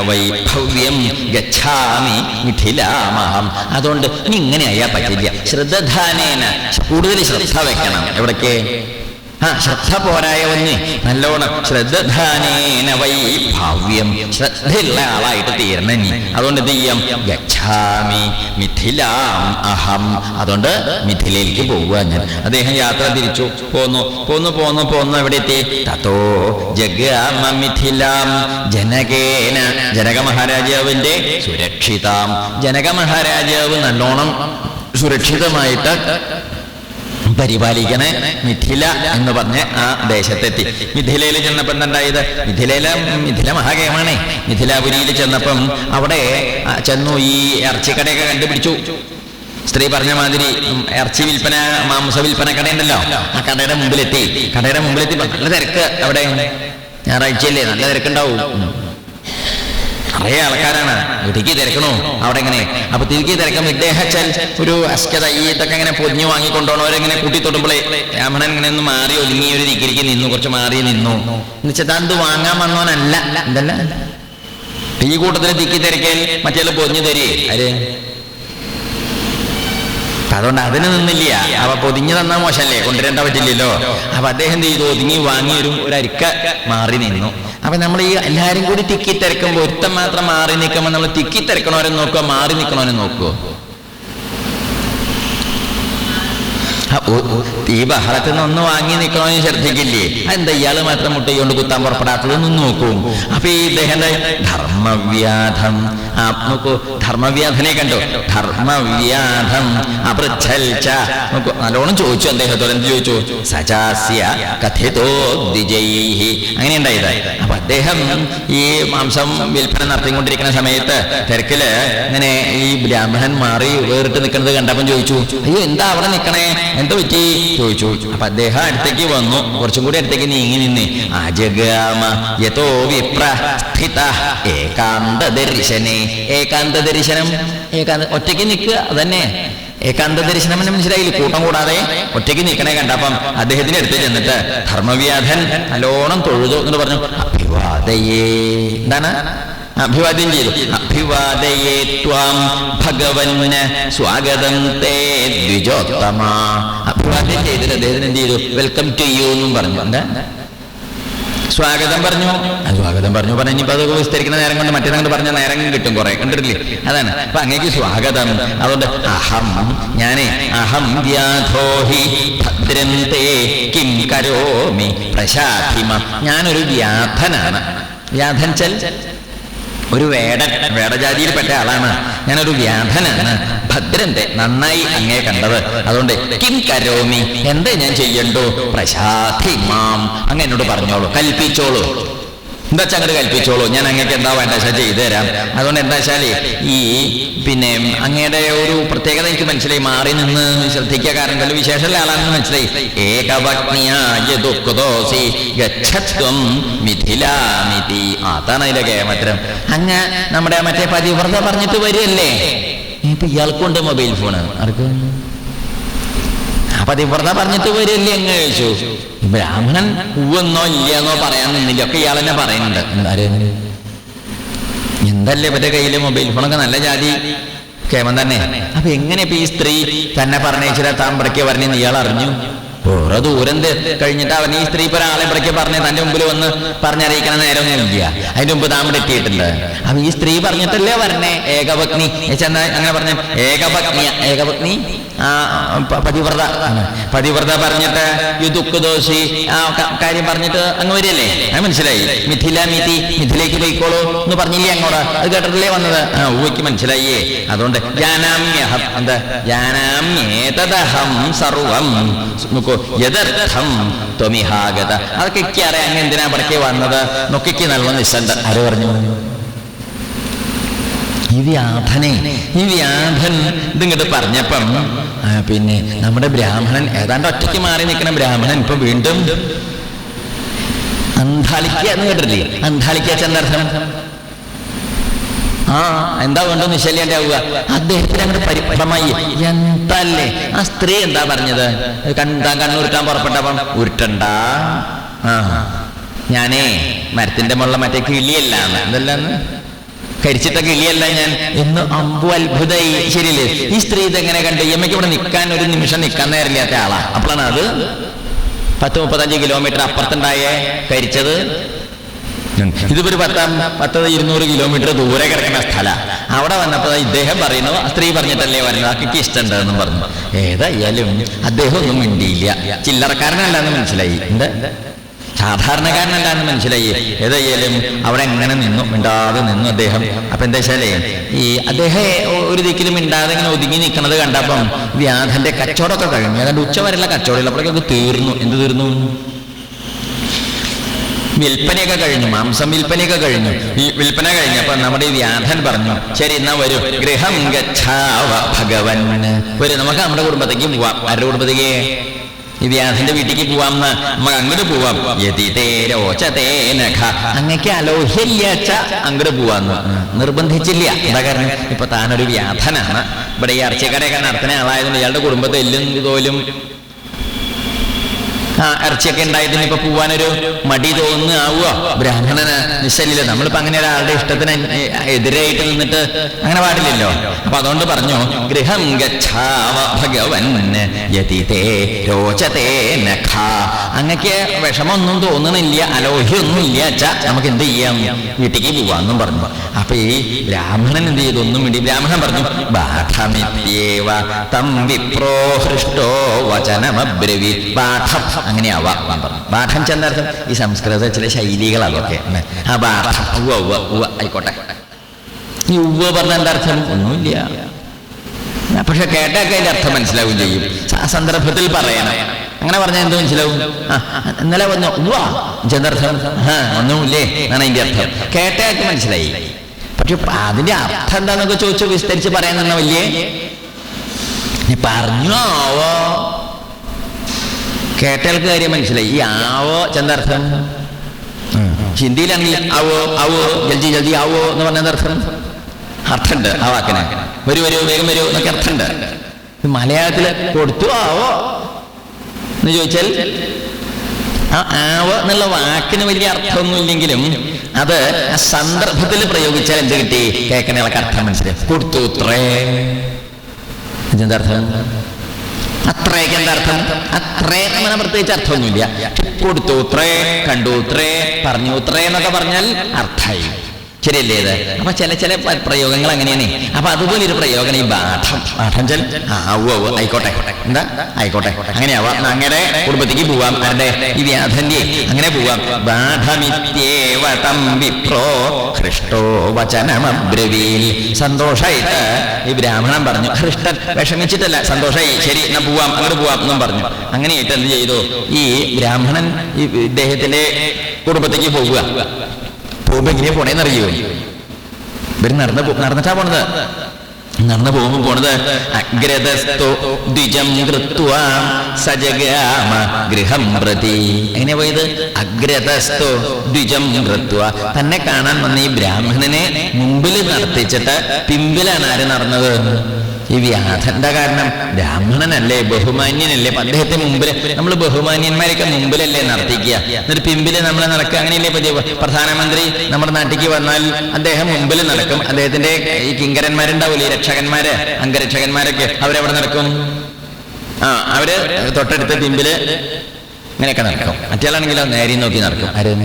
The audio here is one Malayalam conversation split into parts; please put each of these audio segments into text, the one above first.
വൈഭവ്യം ഗച്ഛാമി മിഥിലാമഹം. അതുകൊണ്ട് ഇനി ഇങ്ങനെ ആയാ പറ്റില്ല. ശ്രദ്ധാനേന കൂടുതൽ ശ്രദ്ധ വെക്കണം. എവിടേക്ക്? ആ ശ്രദ്ധ പോരായവന് നല്ലോണം ശ്രദ്ധാനേന വൈ ഭാവ്യം ശ്രദ്ധയുള്ള ആളായിട്ട് തീരണം നീ അതുകൊണ്ട് എന്ത് ഗച്ഛാമി മിഥിലാം അഹം. അതുകൊണ്ട് മിഥിലയിലേക്ക് പോവുക ഞാൻ. അദ്ദേഹം യാത്ര തിരിച്ചു. പോന്നു. പോന്നു പോന്നു പോന്നു. എവിടെ എത്തി തത്തോ ജഗാമ മിഥിലാം. ജനകേന ജനക മഹാരാജാവിന്റെ സുരക്ഷിതാം. ജനക മഹാരാജാവ് നല്ലോണം സുരക്ഷിതമായിട്ട് പരിപാലിക്കണേ. മിഥില എന്ന് പറഞ്ഞ് ആ ദേശത്തെത്തി. മിഥിലയിൽ ചെന്നപ്പോൾ എന്തുണ്ടായത് മിഥിലയിലെ മിഥില മഹാകേമാണേ മിഥിലാപുരിയിൽ ചെന്നപ്പം അവിടെ ചെന്നു ഈ ഇറച്ചിക്കടയൊക്കെ കണ്ടുപിടിച്ചു. സ്ത്രീ പറഞ്ഞ മാതിരി ഇറച്ചി വിൽപ്പന മാംസ വിൽപ്പന കടയുണ്ടല്ലോ. ആ കടയുടെ മുമ്പിലെത്തി. കടയുടെ മുമ്പിലെത്തി. നല്ല തിരക്ക് അവിടെ. ഞായറാഴ്ചയല്ലേ? നല്ല തിരക്കുണ്ടാവും. നിറയെ ആൾക്കാരാണ്. ഇടുക്കി തിരക്കണോ. അവിടെ എങ്ങനെ? അപ്പൊ തിരുക്കി തിരക്കം ഇദ്ദേഹച്ചൻ ഒരു അസ്കത ഈ ഇതൊക്കെ ഇങ്ങനെ പൊതിഞ്ഞു വാങ്ങിക്കൊണ്ടുപോകണവരെങ്ങനെ കൂട്ടി തൊടുമ്പോഴേ ബ്രാഹ്മണൻ ഇങ്ങനെ ഒന്ന് മാറി ഒതുങ്ങി ഒരു ദിക്കിരിക്ക് നിന്നു കുറച്ച് മാറി നിന്നു. എന്നുവെച്ചാൽ ഇത് വാങ്ങാൻ വന്നവനല്ല. എന്തല്ല ഈ കൂട്ടത്തിൽ തിക്കി തിരക്കൽ മറ്റേ പൊതിഞ്ഞു തരേ. ആര്? അപ്പൊ അതുകൊണ്ട് അതിന് നിന്നില്ല. അവ പൊതിഞ്ഞു തന്നാ മോശമല്ലേ കൊണ്ടുവരേണ്ട പറ്റില്ലല്ലോ. അപ്പൊ അദ്ദേഹം ചെയ്തു? ഒതുങ്ങി വാങ്ങി ഒരു ഒരു അരിക്ക മാറി നിന്നു. അപ്പൊ നമ്മൾ ഈ എല്ലാരും കൂടി തിക്കി തിരക്കുമ്പോ ഒരുത്തം മാത്രം മാറി നിൽക്കുമ്പോ നമ്മൾ തിക്കി തിരക്കണവരെ നോക്കുക മാറി നിൽക്കണവരെ നോക്കുവോ ആ, ഓ, ഓ, ഈ ബഹളത്തിൽ നിന്ന് ഒന്ന് വാങ്ങി നിൽക്കണമെന്ന് ശ്രദ്ധിക്കില്ലേ? എന്താ ഇയാൾ മാത്രം മുട്ടയുകൊണ്ട് കുത്താൻ പുറപ്പെടാത്തതൊന്നും നോക്കൂ. അപ്പൊ ഈ ഇദ്ദേഹത്തെ ധർമ്മവ്യാധം. ആ നോക്കൂ ധർമ്മവ്യാധനെ കണ്ടു? ധർമ്മവ്യാധം. നോക്കൂ നല്ലോണം ചോദിച്ചു അദ്ദേഹത്തോട്. എന്ത് ചോദിച്ചു? സജാസ്യ കഥിതോ ദിജൈഹി അങ്ങനെ ഉണ്ടായത്. അപ്പൊ അദ്ദേഹം ഈ മാംസം വിൽപ്പന നടത്തിക്കൊണ്ടിരിക്കുന്ന സമയത്ത് തിരക്കിൽ ഇങ്ങനെ ഈ ബ്രാഹ്മണൻ മാറി വേറിട്ട് നിൽക്കുന്നത് കണ്ടപ്പം ചോദിച്ചു അയ്യോ എന്താ അവിടെ നിൽക്കണേ എന്താ പറ്റി? ചോദിച്ചു. അപ്പൊ അദ്ദേഹം അടുത്തേക്ക് വന്നു. കുറച്ചും കൂടി അടുത്തേക്ക് നീങ്ങി നിന്ന്. അജഗാമ യഥോ വിപ്ര സ്ഥിത ഏകാന്ത ദർശനെ ഏകാന്ത ദർശനം ഏകാന്ത ഒറ്റയ്ക്ക് നിൽക്കുക അതന്നെ. ഏകാന്ത ദർശനം എന്ന് മനസ്സിലായില്ല കൂട്ടം കൂടാതെ ഒറ്റയ്ക്ക് നിൽക്കണേ കണ്ടപ്പം അദ്ദേഹത്തിന്റെ അടുത്ത് ചെന്നിട്ട് ധർമ്മവ്യാധൻ നല്ലോണം തൊഴുതു എന്ന് പറഞ്ഞു. അഭിവാദയേ. എന്താണ്? അഭിവാദ്യം ചെയ്തു. അഭിവാദയേ ത്വാം ഭഗവന് സ്വാഗതം തേ ദ്വിജോത്തമ. അഭിവാദ്യം ചെയ്തിട്ട് അദ്ദേഹത്തിന് എന്ത് ചെയ്തു? വെൽക്കം ടു യു എന്നും പറഞ്ഞു. എന്താ? സ്വാഗതം പറഞ്ഞു. സ്വാഗതം പറഞ്ഞു. പറഞ്ഞു ഇനിയിപ്പോ അതൊക്കെ വിസ്തരിക്കുന്ന നേരം കൊണ്ട് മറ്റേ പറഞ്ഞ നേരം കിട്ടും കുറെ. കണ്ടിട്ടില്ലേ? അതാണ്. അപ്പൊ അങ്ങേക്ക് സ്വാഗതം. അതുകൊണ്ട് അഹം ഞാനേ അഹം വ്യാധോഹി ഭദ്രന്തേ കിം കരോമി പ്രശാധിമ ഞാനൊരു വ്യാധനാണ്. വ്യാധൻ ചൽ? ഒരു വേടൻ വേടജാതിയിൽപ്പെട്ട ആളാണ്. ഞാനൊരു വ്യാധനാണ്. ഭദ്രന്റെ നന്നായി അങ്ങേ കണ്ടത്. അതുകൊണ്ട് കിം കരോമി എന്തേ ഞാൻ ചെയ്യണ്ടോ? പ്രശാധി മാം അങ്ങ് എന്നോട് പറഞ്ഞോളൂ. കൽപ്പിച്ചോളൂ. എന്താ അങ്ങോട്ട് കൽപ്പിച്ചോളൂ. ഞാൻ അങ്ങക്ക് എന്താ വേണ്ട വെച്ചാൽ ചെയ്തു തരാം. അതുകൊണ്ട് എന്താ വെച്ചാൽ ഈ പിന്നെ അങ്ങയുടെ ഒരു പ്രത്യേകത എനിക്ക് മനസ്സിലായി. മാറി നിന്ന് ശ്രദ്ധിക്കുക. കാരണം വല്ല വിശേഷമുള്ള ആളാണെന്ന് മനസ്സിലായി. ഏകപത്നിയായ ദുഃഖദോസി ഗച്ഛത്വം മിഥിലാമിതി അതാണ് അതിലെ കേമത്രം. അങ്ങ് നമ്മുടെ മറ്റേ പതിവ്രത പറഞ്ഞിട്ട് വരികയല്ലേ? ഇപ്പൊ ഇയാൾക്കുണ്ട് മൊബൈൽ ഫോണ്. ആർക്ക് പതിവ്രത പറഞ്ഞിട്ട് വരില്ലേ അങ്ങ് കഴിച്ചു ബ്രാഹ്മണൻ പൂവെന്നോ ഇല്ലയെന്നോ പറയാൻ നിന്നില്ല. ഒക്കെ ഇയാൾ തന്നെ പറയുന്നുണ്ട്. എന്താര് എന്തല്ലേ ഇവരുടെ കയ്യിൽ മൊബൈൽ ഫോണൊക്കെ നല്ല ജാതി? കേമം തന്നെ. അപ്പൊ എങ്ങനെ ഇപ്പൊ ഈ സ്ത്രീ തന്നെ പറഞ്ഞേച്ചിട്ട് താൻ പറഞ്ഞു ഇയാൾ അറിഞ്ഞു? ഓരോ ദൂരം കഴിഞ്ഞിട്ട് അവൻ ഈ സ്ത്രീ ഒരാളെ ഇവിടേക്ക് പറഞ്ഞ് തന്റെ മുമ്പിൽ വന്ന് പറഞ്ഞറിയിക്കണ നേരമൊന്നും ഇല്ല. അതിന്റെ മുമ്പ് താൻ എത്തിയിട്ടില്ല അപ്പൊ ഈ സ്ത്രീ പറഞ്ഞിട്ടല്ലേ പറഞ്ഞേ ഏകപത്നി അങ്ങനെ പറഞ്ഞ? ഏകപത്നി ആ പതിവ്രത. പതിവ്രത പറഞ്ഞിട്ട് ഈ ദുഃഖദോഷി ആ കാര്യം പറഞ്ഞിട്ട് അങ്ങ് വരികയല്ലേ? അത് മനസ്സിലായി. മിഥില മിഥി മിഥിലേക്ക് പോയിക്കോളൂ എന്ന് പറഞ്ഞില്ലേ അങ്ങോട്ട്? അത് കേട്ടിട്ടില്ലേ വന്നത്? ആ ഊവയ്ക്ക് മനസ്സിലായേ അതുകൊണ്ട് ജാനാമ്യഹം എന്താ? ജാനാമ്യേതദഹം സർവം. നോക്കൂ. യഥർത്ഥം ത്വമിഹാഗത. അതൊക്കെ ഇക്കി അറിയാം അങ്ങ് എന്തിനാ പടക്കി വന്നത്? നോക്കിക്ക് നല്ല നിശ്ചന്ത ആര് പറഞ്ഞു? ഈ വ്യാധനെ ഈ വ്യാധൻ ഇതിങ്ങോട്ട് പറഞ്ഞപ്പം പിന്നെ നമ്മുടെ ബ്രാഹ്മണൻ ഏതാണ്ട് ഒറ്റയ്ക്ക് മാറി നിൽക്കുന്ന ബ്രാഹ്മണൻ ഇപ്പൊ വീണ്ടും അന്ധാളിക്ക എന്ന് കേട്ടില്ലേ അന്ധാളിക്ക ചെന്നർത്ഥം ആ എന്താ വേണ്ടത് ആവുക. അദ്ദേഹത്തിന് അങ്ങോട്ട് പരിഭ്രമായി. എന്തല്ലേ? ആ സ്ത്രീ എന്താ പറഞ്ഞത്? കണ്ടാ കണ്ണുരുട്ടാൻ പുറപ്പെട്ടപ്പം ഉരുട്ടണ്ട. ആ ഞാനേ മരത്തിന്റെ മുള്ള മറ്റേ കിളിയല്ല എന്തല്ലാന്ന്? കരിച്ചിട്ട കിളിയല്ല ഞാൻ. എന്ന് അമ്പു അത്ഭുതമായി ശരിയല്ലേ? ഈ സ്ത്രീ ഇതെങ്ങനെ കണ്ടു? എമ്മയ്ക്ക് ഇവിടെ നിൽക്കാൻ ഒരു നിമിഷം നിൽക്കാൻ നേരില്ലാത്ത ആളാ. അപ്പോഴാണ് അത് പത്ത് മുപ്പത്തഞ്ച് കിലോമീറ്റർ അപ്പുറത്തുണ്ടായേ കരിച്ചത്. ഇതിപ്പോ ഒരു പത്താം പത്ത് ഇരുന്നൂറ് കിലോമീറ്റർ ദൂരെ കിടക്കുന്ന സ്ഥല. അവിടെ വന്നപ്പോ ഇദ്ദേഹം പറയുന്നു സ്ത്രീ പറഞ്ഞിട്ടല്ലേ പറയുന്നത് ആക്കി ഇഷ്ടമുണ്ട് എന്നും പറഞ്ഞു. ഏതായാലും അദ്ദേഹം ഒന്നും മിണ്ടിയില്ല. ചില്ലറക്കാരനല്ലാന്ന് മനസ്സിലായി. സാധാരണക്കാരനല്ല സാധാരണക്കാരനല്ലാന്ന് മനസ്സിലായി. ഏതായാലും അവിടെ എങ്ങനെ നിന്നു? മിണ്ടാതെ നിന്നു അദ്ദേഹം. അപ്പൊ എന്താ വെച്ചാലേ ഈ അദ്ദേഹം ഒരു ദിക്കിലും മിണ്ടാതെ ഇങ്ങനെ ഒതുങ്ങി നിൽക്കുന്നത് കണ്ടപ്പം വ്യാധന്റെ കച്ചവടമൊക്കെ കഴിഞ്ഞു. ഏതാണ്ട് ഉച്ച വരെയുള്ള കച്ചവടമില്ല തീർന്നു. എന്ത് തീർന്നു? വിൽപ്പനയൊക്കെ കഴിഞ്ഞു മാംസം വിൽപ്പനയൊക്കെ കഴിഞ്ഞു. ഈ വിൽപ്പന കഴിഞ്ഞപ്പോ നമ്മുടെ ഈ വ്യാധൻ പറഞ്ഞു ശരി എന്നാ വരൂ. ഗൃഹം ഗച്ഛാവ ഭഗവൻ. ഒരു നമുക്ക് നമ്മുടെ കുടുംബത്തേക്ക് പോവാം. ആരുടെ കുടുംബത്തേക്ക്? ഈ വ്യാധന്റെ വീട്ടിലേക്ക് പോവാം. എന്ന് നമുക്ക് അങ്ങോട്ട് പോവാം അങ്ങക്ക് അലോഹ്യല്ല അങ്ങോട്ട് പോവാന്ന് നിർബന്ധിച്ചില്ല. എന്താ കാരണം? ഇപ്പൊ താനൊരു വ്യാധനാണ്. ഇവിടെ ഈ അർച്ചക്കടയൊക്കെ നടത്തുന്ന ആളായതുകൊണ്ട് ഇയാളുടെ കുടുംബത്തെ എല്ലും തോലും ഇറച്ചിയൊക്കെ ഉണ്ടായതിന് ഇപ്പൊ പോവാനൊരു മടി തോന്നുന്നു ആവുക ബ്രാഹ്മണന് നിശ്ചലില്ല നമ്മളിപ്പോ അങ്ങനെ ഒരാളുടെ ഇഷ്ടത്തിന് എതിരായിട്ട് നിന്നിട്ട് അങ്ങനെ പാടില്ലല്ലോ. അപ്പൊ അതുകൊണ്ട് പറഞ്ഞു ഗൃഹം ഗച്ഛാവ ഭഗവൻ യതിതേ രോചതേ നഖ. അങ്ങക്ക് വിഷമൊന്നും തോന്നണില്ല അലോഹ്യൊന്നും ഇല്ല അച്ഛ. നമുക്ക് എന്ത് ചെയ്യാം? വീട്ടിലേക്ക് പോവാന്നും പറഞ്ഞു. അപ്പൊ ഈ ബ്രാഹ്മണൻ എന്ത് ചെയ്തു? ഒന്നും വേണ്ടി ബ്രാഹ്മണൻ പറഞ്ഞു ബാഠമിത്യേവ തം വിപ്രോ ഹൃഷ്ടോ വചനമബ്രവി ബാഠം അങ്ങനെയാവാം പറഞ്ഞു പാഠം ചെന്നർത്ഥം ഈ സംസ്കൃത ചില ശൈലികൾ അതൊക്കെ ആ പാഠം ഉവ്വ ഉവ്വ ഉവ്വ ആയിക്കോട്ടെ. ഈ ഉവ്വ പറഞ്ഞ എന്താ അർത്ഥം? ഒന്നുമില്ല. പക്ഷെ കേട്ടൊക്കെ അതിന്റെ അർത്ഥം മനസ്സിലാവും ചെയ്യും. ആ സന്ദർഭത്തിൽ പറയണം. അങ്ങനെ പറഞ്ഞാൽ എന്ത് മനസ്സിലാവും? ഇന്നലെ വന്നു ആ ഒന്നുമില്ലേ? എന്നാണ് അതിന്റെ അർത്ഥം. കേട്ടയൊക്കെ മനസ്സിലായി. പക്ഷെ അതിന്റെ അർത്ഥം എന്താന്നൊക്കെ ചോദിച്ചു വിസ്തരിച്ച് പറയാൻ തന്നെ വലിയ പറഞ്ഞു? ആവോ കേട്ടയാൾക്ക് കാര്യം മനസ്സിലായി. ഈ ആവോ ചെന്തർത്ഥം ഹിന്ദിയിലാണെങ്കിൽ ആവോ ആവോ ജൽജി ജൽജി ആവോ എന്ന് പറഞ്ഞ അർത്ഥം അർത്ഥമുണ്ട് ആ വാക്കിന്. വരൂ വരൂ വേഗം വരൂ എന്നൊക്കെ അർത്ഥമുണ്ട്. മലയാളത്തിൽ കൊടുത്തു ആവോ എന്ന് ചോദിച്ചാൽ ആ ആവ എന്നുള്ള വാക്കിന് വലിയ അർത്ഥമൊന്നും ഇല്ലെങ്കിലും അത് ആ സന്ദർഭത്തിൽ പ്രയോഗിച്ചാൽ എന്ത് കിട്ടി? കേൾക്കണയാൾക്ക് അർത്ഥം മനസ്സിലായി. കൊടുത്തു ഇത്രേ എന്താർത്ഥം അർത്ഥം അത്രയൊക്കെ എന്താ അർത്ഥം? അത്രേ അങ്ങനെ പ്രത്യേകിച്ച് അർത്ഥമൊന്നുമില്ല. കൊടുത്തു ഉത്രേ കണ്ടു ഉത്രേ പറഞ്ഞു ഉത്രേ എന്നൊക്കെ പറഞ്ഞാൽ അർത്ഥായി ശരിയല്ലേ അപ്പൊ ചില ചില പ്രയോഗങ്ങൾ അങ്ങനെയാണ്. അപ്പൊ അതുപോലെ ഒരു പ്രയോഗം ഈ പാഠം പാഠം ചെൽ. ആയിക്കോട്ടെ. എന്താ? ആയിക്കോട്ടെ. അങ്ങനെയാവാം. അങ്ങനെ കുടുംബത്തേക്ക് പോവാം. ആരുടെ? ഈ വ്യാധന്റെ അങ്ങനെ പോവാം. വിപ്രോ ഹൃഷ്ടോ വചനമബ്രവീൽ. സന്തോഷായിട്ട് ഈ ബ്രാഹ്മണൻ പറഞ്ഞു ഹൃഷ്ടൻ വിഷമിച്ചിട്ടല്ല. സന്തോഷമായി ശരി എന്നാ പോവാം. അങ്ങോട്ട് പോവാം. എന്നും പറഞ്ഞു. അങ്ങനെയായിട്ട് എന്ത് ചെയ്തു? ഈ ബ്രാഹ്മണൻ ഈ ഇദ്ദേഹത്തിന്റെ കുടുംബത്തേക്ക് പോകുക പോകുമ്പോ എങ്ങനെയാ പോണേന്നറിയോ? ഇവർ നടന്ന് നടന്നിട്ടാ പോണത്. നടന്നു പോകുമ്പോ പോണത് അഗ്രതസ്തോ ദ്വിജം സജഗാമ ഗൃഹം പ്രതി. എങ്ങനെ പോയത്? അഗ്രതസ്തോ ദ്വിജം കൃത്വ. തന്നെ കാണാൻ വന്ന ഈ ബ്രാഹ്മണനെ മുമ്പിൽ നടത്തിച്ചിട്ട് പിമ്പിലാണ് ആര് നടന്നത്? ഈ വ്യാധന്റെ കാരണം ബ്രാഹ്മണനല്ലേ ബഹുമാന്യനല്ലേ? അദ്ദേഹത്തെ മുമ്പിൽ നമ്മൾ ബഹുമാന്യന്മാരൊക്കെ മുമ്പിലല്ലേ നടത്തിക്കുക. എന്നിട്ട് പിമ്പിൽ നമ്മൾ നടക്കുക. അങ്ങനെയല്ലേ പതിവ്? പ്രധാനമന്ത്രി നമ്മുടെ നാട്ടിലേക്ക് വന്നാൽ അദ്ദേഹം മുമ്പിൽ നടക്കും. അദ്ദേഹത്തിന്റെ ഈ കിങ്കരന്മാരുണ്ടാവില്ലേ രക്ഷകന്മാര് അംഗരക്ഷകന്മാരൊക്കെ അവരെവിടെ നടക്കും? ആ അവർ തൊട്ടടുത്ത പിമ്പിൽ ഇങ്ങനെയൊക്കെ നടക്കും. മറ്റേളാണെങ്കിലോ നേരി നോക്കി നടക്കും. ആരും?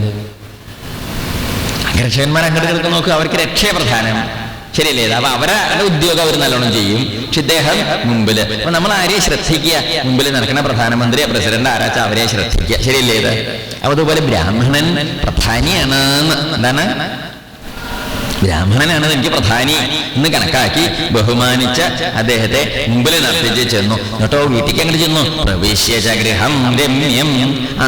അംഗരക്ഷകന്മാർ അങ്ങോട്ട് നോക്കും അവർക്ക് രക്ഷയെ പ്രധാനം. ശരിയല്ലേ? അപ്പൊ അവരുടെ ഉദ്യോഗം അവർ നല്ലോണം ചെയ്യും. പക്ഷെ ഇദ്ദേഹം മുമ്പിൽ. അപ്പൊ നമ്മൾ ആരെയും ശ്രദ്ധിക്കുക? മുമ്പിൽ നടക്കുന്ന പ്രധാനമന്ത്രി പ്രസിഡന്റ് ആരാച്ച അവരെ ശ്രദ്ധിക്കുക. ശരിയല്ലേ അപ്പൊ അതുപോലെ ബ്രാഹ്മണൻ പ്രധാനിയാണ് എന്താണ്? ബ്രാഹ്മണനാണ് എനിക്ക് പ്രധാനി എന്ന് കണക്കാക്കി ബഹുമാനിച്ച അദ്ദേഹത്തെ മുമ്പിൽ നടത്തിച്ച് ചെന്നു. എന്നിട്ടോ വീട്ടിലേക്ക് അങ്ങോട്ട് ചെന്നു. പ്രവേശ്യ ഗൃഹം രമ്യം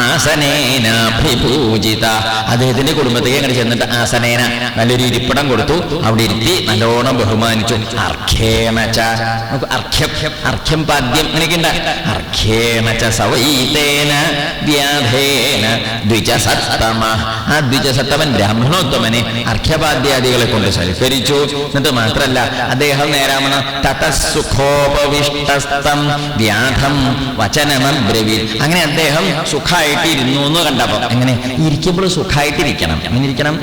ആസനേനാഭിപൂജിത. അദ്ദേഹത്തിന്റെ കുടുംബത്തേക്ക് അങ്ങോട്ട് ചെന്നിട്ട് ആസനേന നല്ലൊരു ഇരിപ്പിടം കൊടുത്തു. അവിടെ ഇരുത്തി നല്ലോണം ബഹുമാനിച്ചു. അർഘ്യേണച്ച നമുക്ക് അർഘ്യം അർഘ്യം പാദ്യം അങ്ങനെയൊക്കെ ഉണ്ട്. അർഘ്യേണച്ച സവൈതേന വ്യാധേന ദ്വിജസത്തമ. ആ ദ്വിജസത്തമൻ ബ്രാഹ്മണോത്തമനെ അർഘ്യപാദ്യാദികളെ കൊണ്ട് ശരിഫരിച്ചു എന്നിട്ട് മാത്രല്ല അദ്ദേഹം നേരാമണ തതസുഖോപവിഷ്ടസ്തം വ്യാധം വചനമബ്രവി അങ്ങനെ അദ്ദേഹം സുഖമായിട്ട് ഇരുന്നു എന്ന് കണ്ടപ്പോ അങ്ങനെ ഇരിക്കുമ്പോൾ സുഖമായിട്ടിരിക്കണം അങ്ങനെ ഇരിക്കണം?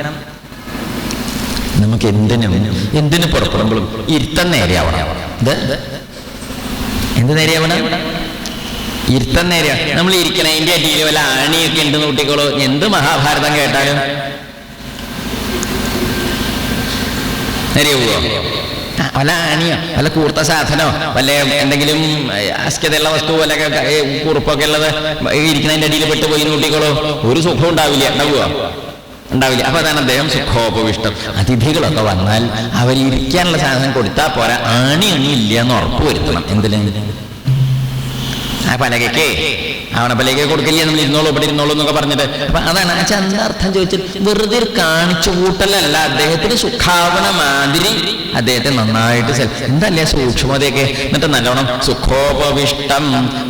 നമുക്ക് എന്തിനും എന്തിനു പുറപ്പെടുമ്പോഴും ഇരുത്തം നേരെയാവണം. ഇത് എന്ത് നേരെയാവണം? ഇരുത്തം നേരെയാ. നമ്മൾ ഇരിക്കണതിന്റെ അടിയിൽ വല്ല ആണിയൊക്കെ ഉണ്ട് നോട്ടിക്കോളൂ എന്ത് മഹാഭാരതം കേട്ടാലും. നേരെയാവുമോ പല വല്ല പല വല്ല കൂർത്ത സാധനോ വല്ല എന്തെങ്കിലും അസ്കതയുള്ള വസ്തു വല്ല കുറുപ്പൊക്കെ ഉള്ളത് ഇരിക്കുന്നതിന്റെ അടിയിൽ പെട്ട് പോയി നോട്ടിക്കോളൂ ഒരു സുഖം ഉണ്ടാവില്ല ഉണ്ടാവുക ഉണ്ടാവില്ല. അപ്പൊ അതാണ് അദ്ദേഹം സുഖോപവിഷ്ടം. അതിഥികളൊക്കെ വന്നാൽ അവർ ഇരിക്കാനുള്ള സാധനം കൊടുത്താൽ പോരാ. ആണി അണി ഇല്ല എന്ന് ഉറപ്പ് എന്തിനാ എന്തിനും? ആ പലകയ്ക്ക്. അവണ കൊടുക്കില്ലേ? നമ്മൾ ഇരുന്നോളൂ ഇവിടെ ഇരുന്നോളൂ എന്നൊക്കെ പറഞ്ഞിട്ട്. അപ്പൊ അതാണ് ആ ചന്ദാർത്ഥം ചോദിച്ചത്. വെറുതെ കാണിച്ചു കൂട്ടലല്ല അദ്ദേഹത്തിന് സുഖാവണ മാതിരി അദ്ദേഹത്തെ നന്നായിട്ട് എന്തല്ലേ സൂക്ഷ്മതയൊക്കെ? എന്നിട്ട് നല്ലോണം സുഖോപവിഷ്ടം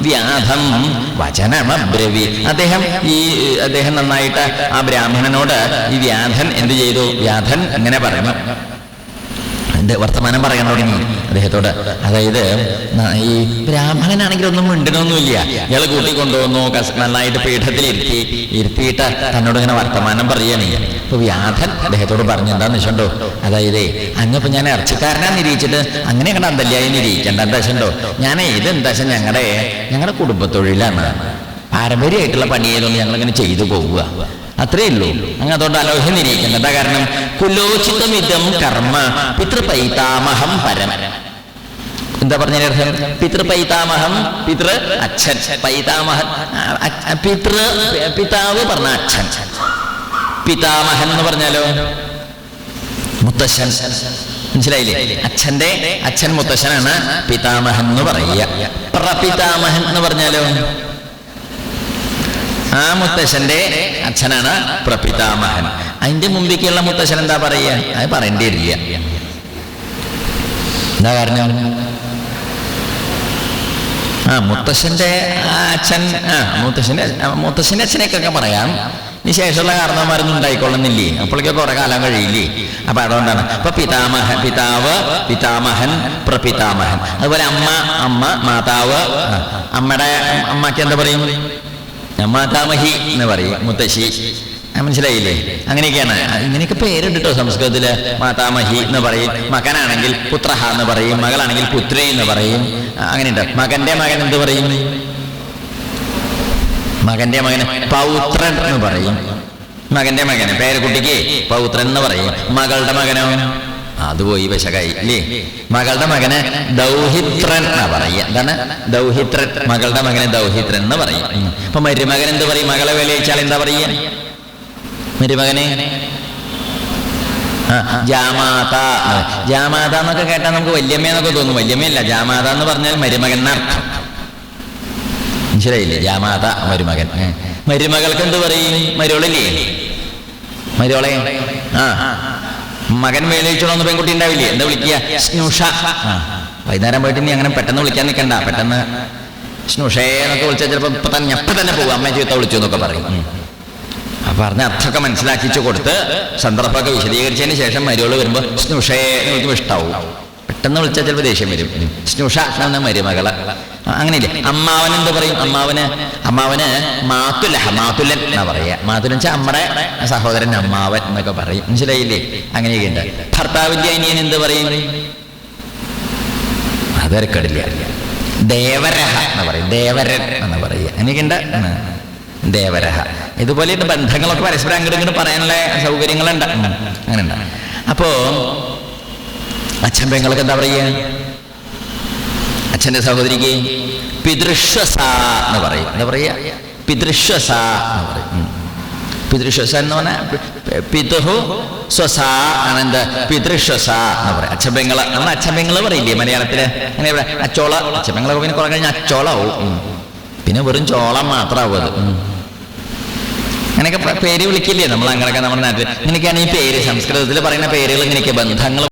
വ്യാധം വചനമബ്രവി. അദ്ദേഹം ഈ അദ്ദേഹം നന്നായിട്ട് ആ ബ്രാഹ്മണനോട് ഈ വ്യാധൻ എന്ത് ചെയ്തു? വ്യാധൻ എങ്ങനെ പറഞ്ഞു? എന്റെ വർത്തമാനം പറയാൻ തുടങ്ങി. അദ്ദേഹത്തോട് അതായത് ഈ ബ്രാഹ്മണനാണെങ്കിൽ ഒന്നും മിണ്ടണമൊന്നുമില്ല ഇയാൾ കൂട്ടിക്കൊണ്ടുവന്നു നന്നായിട്ട് പീഠത്തിൽ ഇരുത്തി ഇരുത്തിയിട്ട് തന്നോട് ഇങ്ങനെ വർത്തമാനം പറയണേ അപ്പൊ വ്യാധൻ അദ്ദേഹത്തോട് പറഞ്ഞു എന്താന്ന് വെച്ചോണ്ടോ അതായത് അങ്ങിപ്പോ ഞാൻ ഇറച്ചിക്കാരനാന്ന് നിരീക്ഷിച്ചിട്ട് അങ്ങനെ കണ്ട അന്തല്യായി നിരീക്കണ്ട എന്താ വെച്ചോ ഞാനേ ഇത് എന്താ വെച്ചാൽ ഞങ്ങളുടെ ഞങ്ങളുടെ കുടുംബത്തൊഴിലാണ്. പാരമ്പര്യമായിട്ടുള്ള പണി ചെയ്തുകൊണ്ട് ഞങ്ങൾ ഇങ്ങനെ ചെയ്തു പോവുക. അത്രേ ഉള്ളൂ. അങ്ങ് അതുകൊണ്ട് എന്താ കാരണം? കുലോചിതമിതം കർമ്മ പിതൃപൈതാമഹം പരം. എന്താ പറഞ്ഞതിന് അർത്ഥം? പിതൃപൈതാമഹം പിതൃ അച്ഛൻ. പൈതാമഹൻ പിതൃ പിതാവ് പറഞ്ഞ അച്ഛൻ. പിതാമഹൻ എന്ന് പറഞ്ഞാലോ? മുത്തശ്ശൻ. മനസ്സിലായില്ലേ? അച്ഛന്റെ അച്ഛൻ മുത്തശ്ശനാണ് പിതാമഹൻ എന്ന് പറയുക. പ്രപിതാമഹൻ എന്ന് പറഞ്ഞാലോ? ആ മുത്തശ്ശന്റെ അച്ഛനാണ് പ്രപിതാമഹൻ. അതിന്റെ മുമ്പിക്കുള്ള മുത്തശ്ശൻ എന്താ പറയുക? അത് പറയേണ്ടി വരില്ല. എന്താ പറഞ്ഞു ആ മുത്തശ്ശന്റെ അച്ഛൻ ആ മുത്തശ്ശന്റെ മുത്തശ്ശന്റെ അച്ഛനെയൊക്കെ പറയാം. ഇനി ശേഷമുള്ള കാരണവന്മാരൊന്നും ഉണ്ടായിക്കൊള്ളുന്നില്ലേ? അപ്പോഴേക്കും കുറെ കാലം കഴിയില്ലേ? അപ്പൊ അതുകൊണ്ടാണ്. അപ്പൊ പിതാമഹ പിതാവ് പിതാമഹൻ പ്രപിതാമഹൻ. അതുപോലെ അമ്മ അമ്മ മാതാവ്. അമ്മയുടെ അമ്മയ്ക്ക് എന്താ പറയും? മാതാമഹി എന്ന് പറയും മുത്തശ്ശി. മനസ്സിലായില്ലേ? അങ്ങനെയൊക്കെയാണ്. ഇങ്ങനെയൊക്കെ പേരുണ്ട് കേട്ടോ സംസ്കൃതത്തിൽ. മാതാമഹി എന്ന് പറയും മകനാണെങ്കിൽ പുത്രഹ എന്ന് പറയും മകളാണെങ്കിൽ പുത്രി എന്ന് പറയും. അങ്ങനെയുണ്ട്. മകന്റെ മകൻ എന്ത് പറയും? മകന്റെ മകന് പൗത്രൻ എന്ന് പറയും. മകന്റെ മകന് പേരക്കുട്ടിക്ക് പൗത്രൻ എന്ന് പറയും. മകളുടെ മകനോ? അത് പോയി വശകായി ഇല്ലേ? മകളുടെ മകനെ ദൗഹിത്രൻ എന്നാ പറയുക. എന്താണ്? ദൗഹിത്രൻ. മകളുടെ മകനെ ദൗഹിത്രൻ എന്ന് പറയും. അപ്പൊ മരുമകൻ എന്ത് പറയും? മകളെ വിലയിച്ചാൽ എന്താ പറയുക? മരുമകനെ? ജാമാത ജാമാത എന്നൊക്കെ കേട്ടാൽ നമുക്ക് വല്യമ്മ എന്നൊക്കെ തോന്നും. വല്യമ്മയല്ല ജാമാത എന്ന് പറഞ്ഞാൽ മരുമകൻ എന്നർത്ഥം മനസ്സിലായില്ലേ? ജാമാത മരുമകൻ. മരുമകൾക്ക് എന്ത് പറയും? മരുവളില്ലേ? മരുവളെ ആ. മകൻ വേലയിച്ചോളന്ന് പെൺകുട്ടി ഉണ്ടാവില്ലേ? എന്താ വിളിക്കുക? സ്നുഷ ആ വൈകുന്നേരം പോയിട്ട് നീ അങ്ങനെ പെട്ടെന്ന് വിളിക്കാൻ നിൽക്കണ്ട. പെട്ടെന്ന് സ്നുഷേ എന്നൊക്കെ വിളിച്ചാൽ ചിലപ്പോൾ ഇപ്പൊ തന്നെ എപ്പം തന്നെ പോകും. അമ്മയെ ചീത്ത വിളിച്ചു എന്നൊക്കെ പറയും. അപ്പൊ പറഞ്ഞ അർത്ഥമൊക്കെ മനസ്സിലാക്കിച്ചു കൊടുത്ത് സന്ദർഭമൊക്കെ വിശദീകരിച്ചതിന് ശേഷം മരുവൾ വരുമ്പോ സ്നുഷേ എന്ന് വിളിക്കുമ്പോൾ ഇഷ്ടാവും. പെട്ടെന്ന് വിളിച്ചാൽ ചിലപ്പോൾ ദേഷ്യം വരും. സ്നുഷ എന്ന മരുമകൾ? അങ്ങനെയില്ലേ? അമ്മാവൻ എന്ത് പറയും? അമ്മാവന് അമ്മാവന് മാത്തുലഹ മാത്തുലൻ എന്നാ പറയാ. മാത്തുലൻ വെച്ചാൽ നമ്മുടെ സഹോദരൻ അമ്മാവൻ എന്നൊക്കെ പറയും. മനസ്സിലായില്ലേ? അങ്ങനെയൊക്കെ ഉണ്ട്. ഭർത്താവിന്റെ അനിയൻ എന്ത് പറയും? അതരക്കടില്ല ദേവരഹ എന്ന് പറയും. ദേവരൻ എന്ന് പറയുക എനിക്കുണ്ട് ദേവരഹ. ഇതുപോലെ ബന്ധങ്ങളൊക്കെ പരസ്പരം അങ്ങോട്ട് ഇങ്ങോട്ട് പറയാനുള്ള സൗകര്യങ്ങളുണ്ട്. അങ്ങനെ അങ്ങനെയുണ്ട്. അപ്പോ അച്ഛൻ പെങ്ങൾക്ക് എന്താ പറയുക? അച്ഛന്റെ സഹോദരിക്ക് പിതൃശ്വസ എന്ന് പറയും. എന്താ പറയുക? പിതൃശ്വസ എന്ന് പറയും. പിതൃശ്വസ എന്ന് പറഞ്ഞാൽ പിതുഹു സ്വസ ആണ് എന്ത് പിതൃശ്വസ എന്ന് പറയും. അച്ഛബെങ്ങൾ നമ്മൾ അച്ഛബെങ്ങൾ പറയില്ലേ മലയാളത്തിൽ? അങ്ങനെ ഇവിടെ അച്ചോള അച്ഛബെങ്ങളൊക്കെ പിന്നെ കുറെ കഴിഞ്ഞാൽ അച്ചോളാവും. ഉം. പിന്നെ വെറും ചോളം മാത്രമാവും അത്. അങ്ങനെയൊക്കെ പേര് വിളിക്കില്ലേ നമ്മൾ അങ്ങനെയൊക്കെ നമ്മുടെ നാട്ടിൽ ഇങ്ങനെയൊക്കെയാണ് ഈ പേര്. സംസ്കൃതത്തിൽ പറയുന്ന പേരുകൾ ഇങ്ങനെയൊക്കെ ബന്ധങ്ങൾ